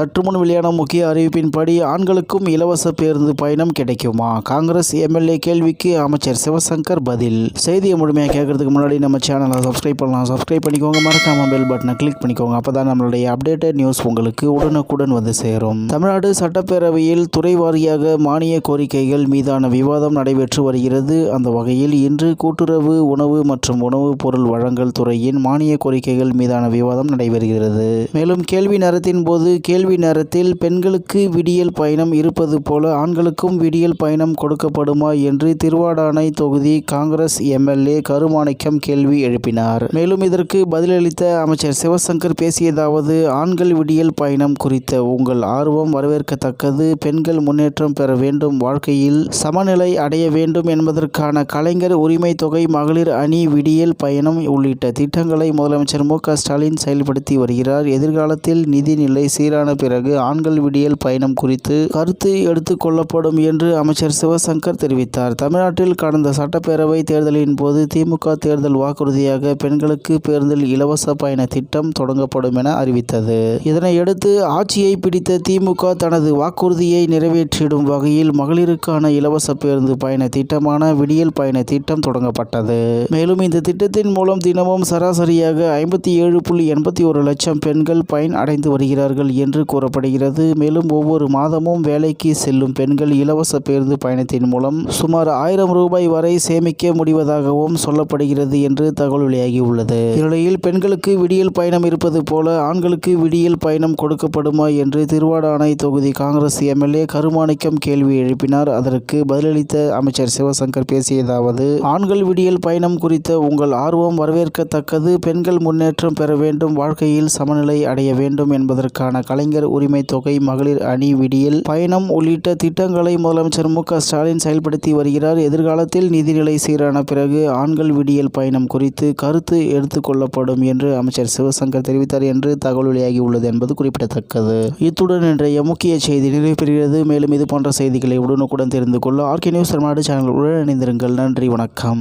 சற்று முன் வெளியான முக்கிய அறிவிப்பின்படி ஆண்களுக்கும் இலவச பேருந்து பயணம் கிடைக்குமா? காங்கிரஸ் எம்எல்ஏ கேள்விக்கு அமைச்சர் சிவசங்கர் பதில். செய்தியை முழுமையாக கேட்கறதுக்கு முன்னாடி நம்ம சேனலை சப்ஸ்கிரைப் பண்ணலாம். சப்ஸ்கிரைப் பண்ணிக்கோங்க. மறக்காம பெல் பட்டனை கிளிக் பண்ணிக்கோங்க. அப்பதான் நம்மளுடைய அப்டேட்டட் நியூஸ் உங்களுக்கு உடனுக்குடன் வந்து சேரும். தமிழ்நாடு சட்டப்பேரவையில் துறை வாரியாக மானிய கோரிக்கைகள் மீதான விவாதம் நடைபெற்று வருகிறது. அந்த வகையில் இன்று கூட்டுறவு உணவு மற்றும் உணவுப் பொருள் வழங்கல் துறையின் மானிய கோரிக்கைகள் மீதான விவாதம் நடைபெறுகிறது. மேலும் கேள்வி நேரத்தின் போது கேள்வி நேரத்தில் பெண்களுக்கு விடியல் பயணம் இருப்பது போல ஆண்களுக்கும் விடியல் பயணம் கொடுக்கப்படுமா என்று திருவாடானை தொகுதி காங்கிரஸ் எம்எல்ஏ கருமாணிக்கம் கேள்வி எழுப்பினார். மேலும் இதற்கு பதிலளித்த அமைச்சர் சிவசங்கர் பேசியதாவது ஆண்கள் விடியல் பயணம் குறித்த உங்கள் ஆர்வம் வரவேற்கத்தக்கது. பெண்கள் முன்னேற்றம் பெற வேண்டும். வாழ்க்கையில் சமநிலை அடைய வேண்டும் என்பதற்கான கலைஞர் உரிமை தொகை மகளிர் அணி விடியல் பயணம் உள்ளிட்ட திட்டங்களை முதலமைச்சர் மு க ஸ்டாலின் செயல்படுத்தி வருகிறார். எதிர்காலத்தில் நிதிநிலை சீரான பிறகு ஆண்கள் விடியல் பயணம் குறித்து கருத்து எடுத்துக் கொள்ளப்படும் என்று அமைச்சர் சிவசங்கர் தெரிவித்தார். தமிழ்நாட்டில் கடந்த சட்டப்பேரவை தேர்தலின் போது திமுக தேர்தல் வாக்குறுதியாக பெண்களுக்கு பேருந்தில் இலவச பயண திட்டம் தொடங்கப்படும் என அறிவித்தது. இதனையடுத்து ஆட்சியை பிடித்த திமுக தனது வாக்குறுதியை நிறைவேற்றிடும் வகையில் மகளிருக்கான இலவச பேருந்து பயண திட்டமான விடியல் பயண திட்டம் தொடங்கப்பட்டது. மேலும் இந்த திட்டத்தின் மூலம் தினமும் சராசரியாக ஐம்பத்தி ஏழு புள்ளி எண்பத்தி ஒரு லட்சம் பெண்கள் பயன் அடைந்து வருகிறார்கள் என்று கூறப்படுகிறது. மேலும் ஒவ்வொரு மாதமும் வேலைக்கு செல்லும் பெண்கள் இலவச பேருந்து பயணத்தின் மூலம் சுமார் ஆயிரம் ரூபாய் வரை சேமிக்க முடிவதாகவும் சொல்லப்படுகிறது என்று தகவல் வெளியாகியுள்ளது. இந்நிலையில் பெண்களுக்கு விடியல் பயணம் இருப்பது போல ஆண்களுக்கு விடியல் பயணம் கொடுக்கப்படுமா என்று திருவாடானை தொகுதி காங்கிரஸ் எம்எல்ஏ கருமாணிக்கம் கேள்வி எழுப்பினார். அதற்கு பதிலளித்த அமைச்சர் சிவசங்கர் பேசியதாவது ஆண்கள் விடியல் பயணம் குறித்த உங்கள் ஆர்வம் வரவேற்கத்தக்கது. பெண்கள் முன்னேற்றம் பெற வேண்டும். வாழ்க்கையில் சமநிலை அடைய வேண்டும் என்பதற்கான கலைஞர் உரிமை தொகை மகளிர் அணி விடியல் பயணம் உள்ளிட்ட திட்டங்களை முதலமைச்சர் மு. க. ஸ்டாலின் செயல்படுத்தி வருகிறார். எதிர்காலத்தில் நிதிநிலை சீரான பிறகு ஆண்கள் விடியல் பயணம் குறித்து கருத்து எடுத்துக்கொள்ளப்படும் என்று அமைச்சர் சிவசங்கர் தெரிவித்தார் என்று தகவல் வெளியாகியுள்ளது என்பது குறிப்பிடத்தக்கது. இத்துடன் இன்றைய முக்கிய செய்தி நிறைவு பெறுகிறது மேலும் இது போன்ற செய்திகளை உடனுக்குடன் தெரிந்து கொள்ள ஆர்கே நியூஸ் தமிழ்நாடு சேனல் உடன் இணைந்திருங்கள். நன்றி வணக்கம்.